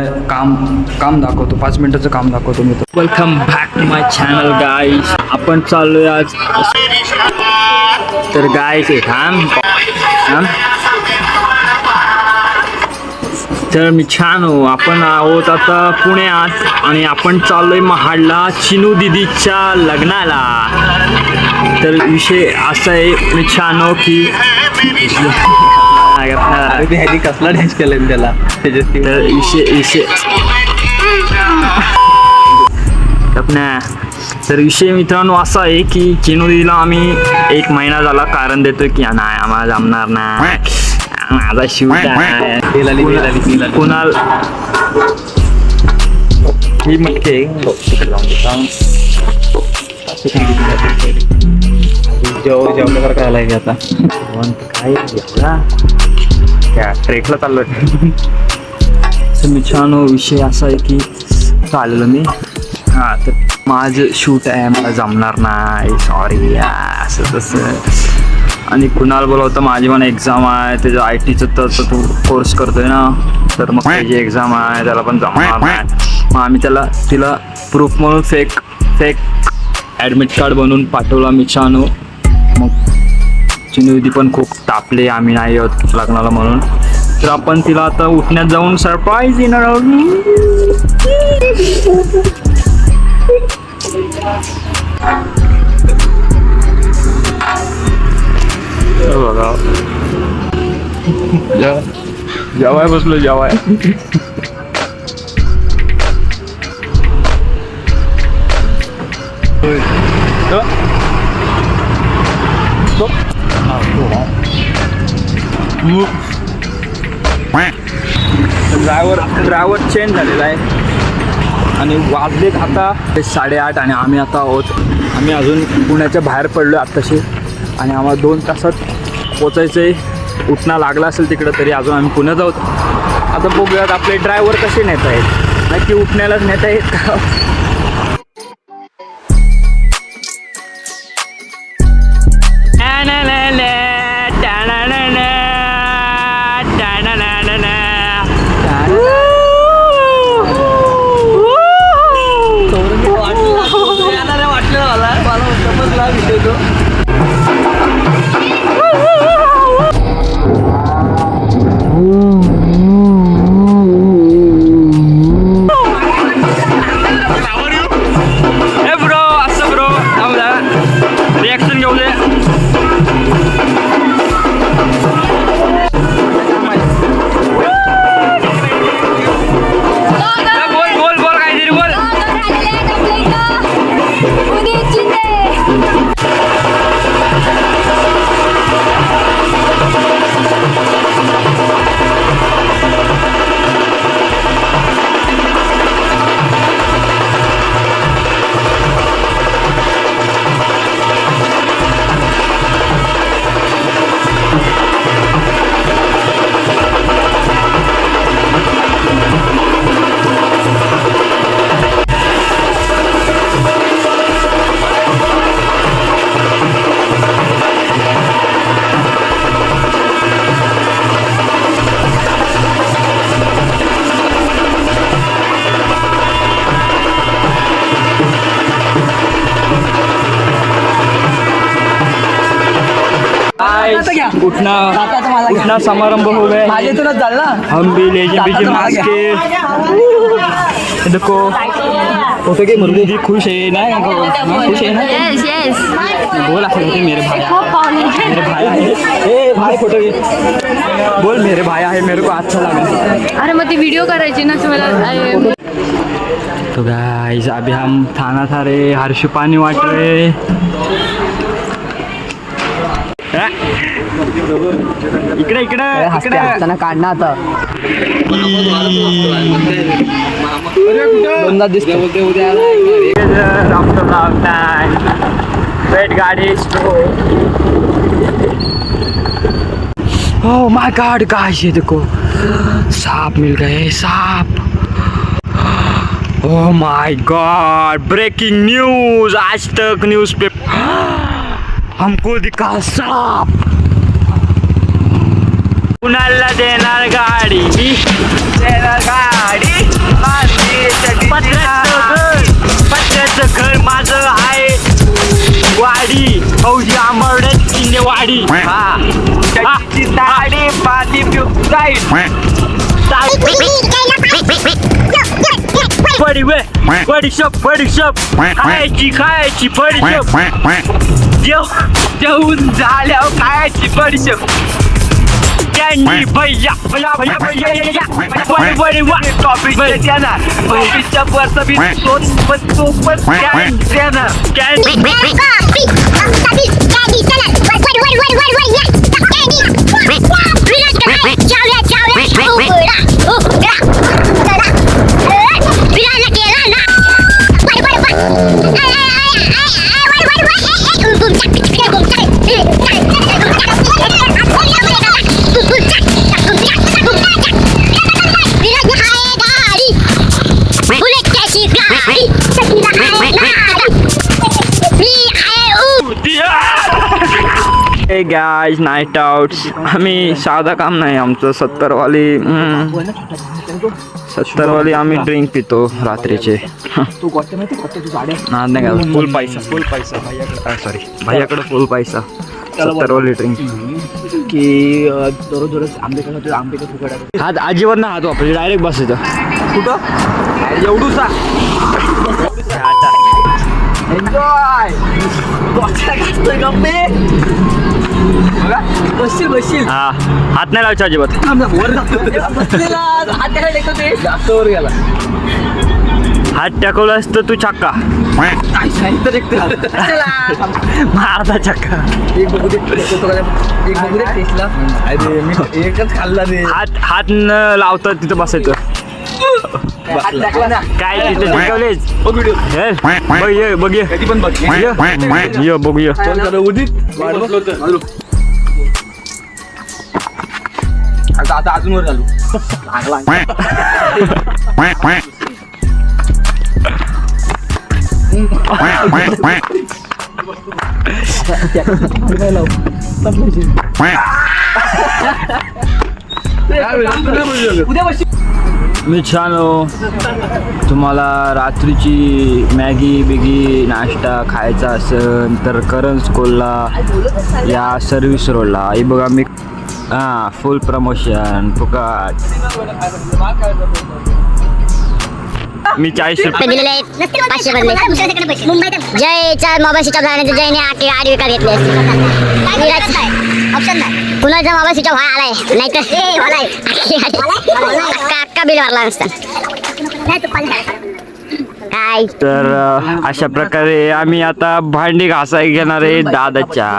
दिसतो काम काम दाखवतो. पाच मिनिटाचं काम दाखवतो मी welcome back to my channel guys आपण चाललोय आज. तर गाईस हे थांब. थांब. तर मी छान हो आपण आहोत आता पुण्यात आणि आपण चाललोय महाडला चिनू दिदीच्या लग्नाला. तर विषय असा आहे मी छान हो की ह्यानी कसला डॅश केलाय त्याला? त्याच्यात तर विषय विषय आपल्या तर विषय मित्रांनो असा आहे की चिनोदीला आम्ही एक महिना झाला कारण देतो की नाही आम्हाला जमणार नाही. माझा आली. कुणाल ही मटके जेव आलाय आता. काय एवढा? त्या ट्रेकला चाललो तर मित्रांनो विषय असा आहे की चाललो मी. हां तर माझं शूट आहे मला जमणार नाही. सॉरी असं तसं. आणि कुणाल बोलवतं माझी पण एक्झाम आहे त्याचं आय टीचं तर तर तू कोर्स करतोय ना. तर मग त्याची एक्झाम आहे त्याला पण जमणार नाही. मग आम्ही त्याला तिला प्रूफ म्हणून फेक फेक ॲडमिट कार्ड बनवून पाठवला मित्रांनो. मग चिनुदी पण खूप तापले आम्ही नाही आहोत लग्नाला म्हणून. तर आपण तिला आता उठण्यात जाऊन सरप्राईज येणार आहोत. बघा. जेवाय बसलो जेवाय. ड्रायव्हर ड्रायव्हर चेंज झालेला आहे. आणि वाजलेत आता ते साडेआठ आणि आम्ही आता आहोत. आम्ही अजून पुण्याच्या बाहेर पडलो आत्ताशी. आणि आम्हाला दोन तासात पोचायचं आहे उठणं लागला असेल तिकडं तरी अजून आम्ही पुण्यात आहोत. आता बघूयात आपले ड्रायव्हर कसे नेत आहेत. नक्की उठण्यालाच नेत आहेत का? उठना उठना समारंभ हो गया माझे तुला चालला हम भी ले जी बीजे मास्क के देखो फोटो के मुर्गी खुश है ना? खुश है ना? येस येस बोल असं होते मेरे भाई मेरे भाई आहे ए भाई फोटो बोल मेरे भाई आहे मेरे को अच्छा लगा। अरे मग ती व्हिडिओ करायची ना तुम्हाला तो गाइस अभी हम थाना था रे हर्ष पानी वाट रहे। इकडे इकडे हसते इकडे. हसताना काढणं आता. दोनदा दिसतो. वेट गाड़ी. ओह माय गॉड गाइस ये देखो. सांप मिल गए सांप. ओह my god breaking news Aaj Tak news paper हमको दिखा सांप. कुणाला देणार गाडी? देणार गाडी? पत्र्याचं घर. माझं आहे. वाडी. फौजी आंबवडे शिंदे वाडी. हा. दाढी पाणी पडी वे बडीशप बडीशप खायची खायची बडीशप जेव जेवून झाल्यावर खायची बडीशप Они боя, бля, бля, бля, я, я, я, вари, вари, ва, копи, бретена, копи, тяпа, саби, сон, пасу, пасян, зена, кэн, Hey! गायज नाईट आउट्स आम्ही साधा काम नाही आमचं सत्तरवाली सत्तरवाली आम्ही ड्रिंक पितो रात्रीचे. नाही का? फुल पैसा फुल पैसा. सॉरी भैयाकडे फुल पैसा. सत्तरवाली ड्रिंक की दररोज दररोज आंबे हात अजिबात ना हात वापरायचे डायरेक्ट बसायचं कुठं? एवढूसा एन्जॉय बसशील बसशील. हा. हात नाही लावायचे अजिबात. बसलेला हात त्याला टेकतो ते. जास्त वर गेला. हात टाकवलास तर तू चक्का तर मारता चक्का एक बघू दे. एक बघू दे. टेस्टला. अरे मी एकच खाल्ला रे हात हात न लावता तिथं बसायचं. हात टाकला ना. काय तिथे टिकवलेच? बघ व्हिडिओ हे, बघ ये बघ ये. कधी पण बघ. ये. ये बघ ये. फोन करा उदित. आता आता अजून वर झालो उद्या मी छान हो. तुम्हाला रात्रीची मॅगी बिगी नाश्ता खायचा असेल तर करण स्कूलला या सर्व्हिस रोडला हे बघा मी हां फुल प्रमोशन फुकाट मी चाळीस रुपये. दिलेले आहेत. पाचशे बदले जयच्या मोबाईल स्विच ऑफ झाल्यानंतर जयने आठ आठ विका घेतले ऑप्शन नाही कुणाचा मोबाईल स्विच ऑफ आलाय नाहीतर अक्का अक्का बिल भरला नसता. काय? तर अशा प्रकारे आम्ही आता भांडी घासाय घेणार आहे दादाच्या.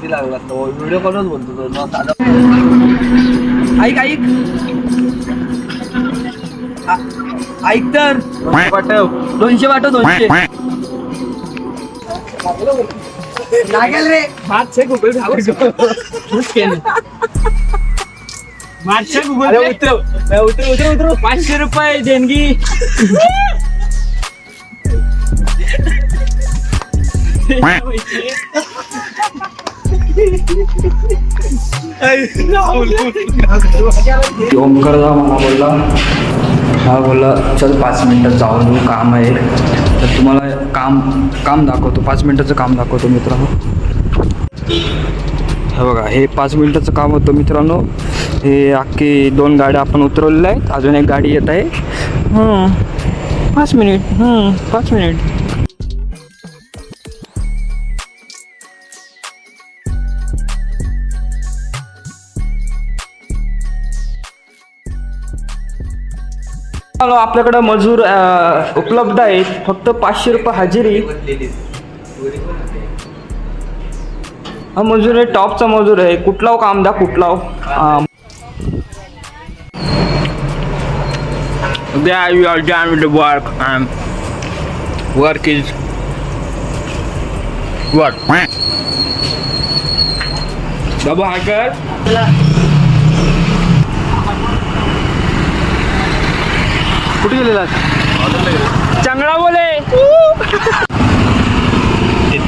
व्हिडिओ कॉलच बोलतो तो, न साधा. ऐक ऐक. ऐक तर. पाठव दोनशे पाठव दोनशे. लागेल रे. गुगल पाचशे रुपये देणगी. ओमकर मला बोलला. हा बोलला चल पाच मिनटात जाऊन येऊ काम आहे तर तुम्हाला काम काम दाखवतो पाच मिनटाचं काम दाखवतो मित्रांनो. हे बघा हे पाच मिनटाचं काम होतं मित्रांनो. हे अख्खी दोन गाड्या आपण उतरवलेल्या आहेत. अजून एक गाडी येत आहे. पाच मिनिट. पाच मिनिट. हॅलो आपल्याकडं मजूर उपलब्ध आहेत. फक्त पाचशे रुपये हजेरी. हा मजूर आहे टॉपचा मजूर आहे. कुठला हो काम द्या कुठला हो? There you are done with the work. Is कुठे गेलेला? चांगला बोले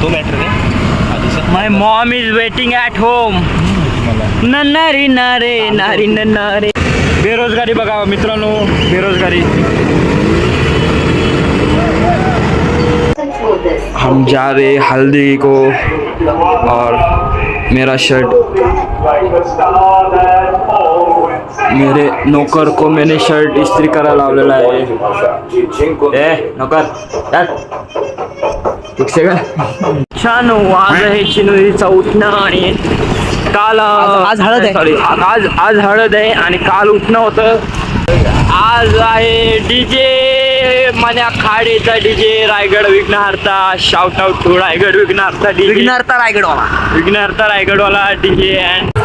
तो matter my mom is waiting at home नन्नारी नारे नारी नन्नारे. बेरोजगारी बघा मित्रांनो बेरोजगारी. हम जा रहे हल्दी को और मेरा शर्ट मेरे नौकर को मैंने शर्ट इस्त्री करायला लावलेला आहे. ए नौकर का छान आज आहे शिनुरीचा उठणं आणि काल आज हळद आहे. सॉरी आज आज हळद आहे आणि काल उठणं होतं. आज आहे डीजे माझ्या खाडीचा डीजे रायगड विघ्नहर्ता. शाउट आउट टू रायगड विघ्नहर्ता डीजे विघ्नहर्ता रायगडवाला. विघ्नहर्ता रायगडवाला डीजे अँड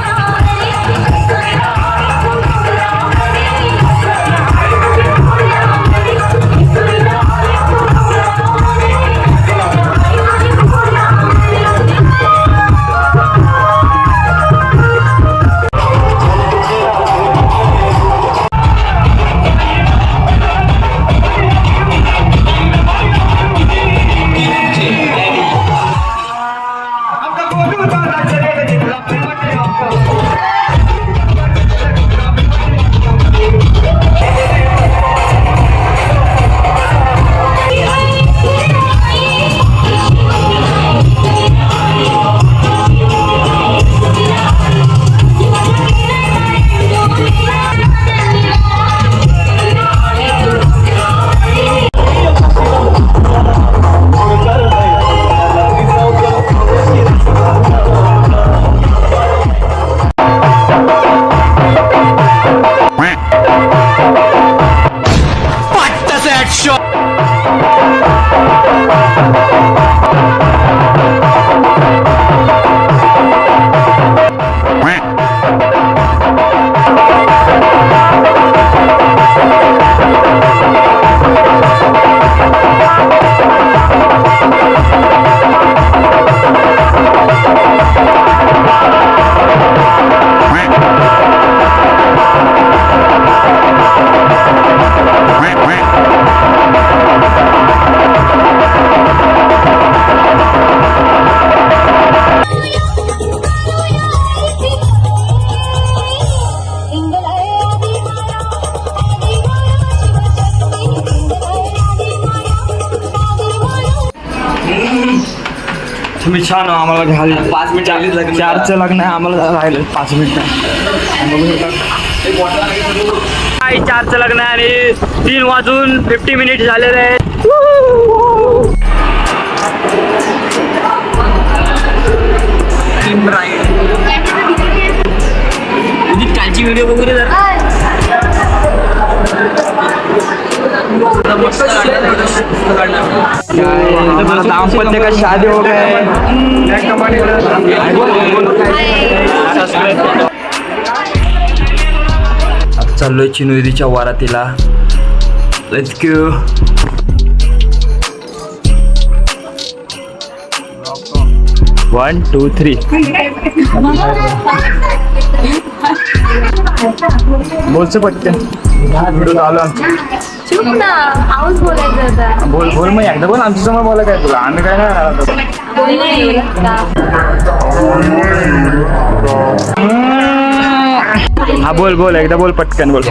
तुम्ही छान आम्हाला घाल पाच मिनिट आलीच लग्न. चारचं लग्न आहे आम्हाला राहिलं. पाच मिनिट. काय चारचं लग्न आहे आणि तीन वाजून फिफ्टी मिनिट झालेले आहेत. कालची व्हिडिओ बघू रे जरा. काय दाम्पत्य का शादी हो गए आता चाललोय चिनुरीच्या वारातीला. Let's go one two three बोलचं पटकन व्हिडिओ चालू आहे. चुप ना हाऊस बोलायचं होता बोल बोल मग एकदा बोल आमच्यासमोर बोला काय तुला. आम्ही काय नाही हा बोल बोल. एकदा बोल पटकन बोल.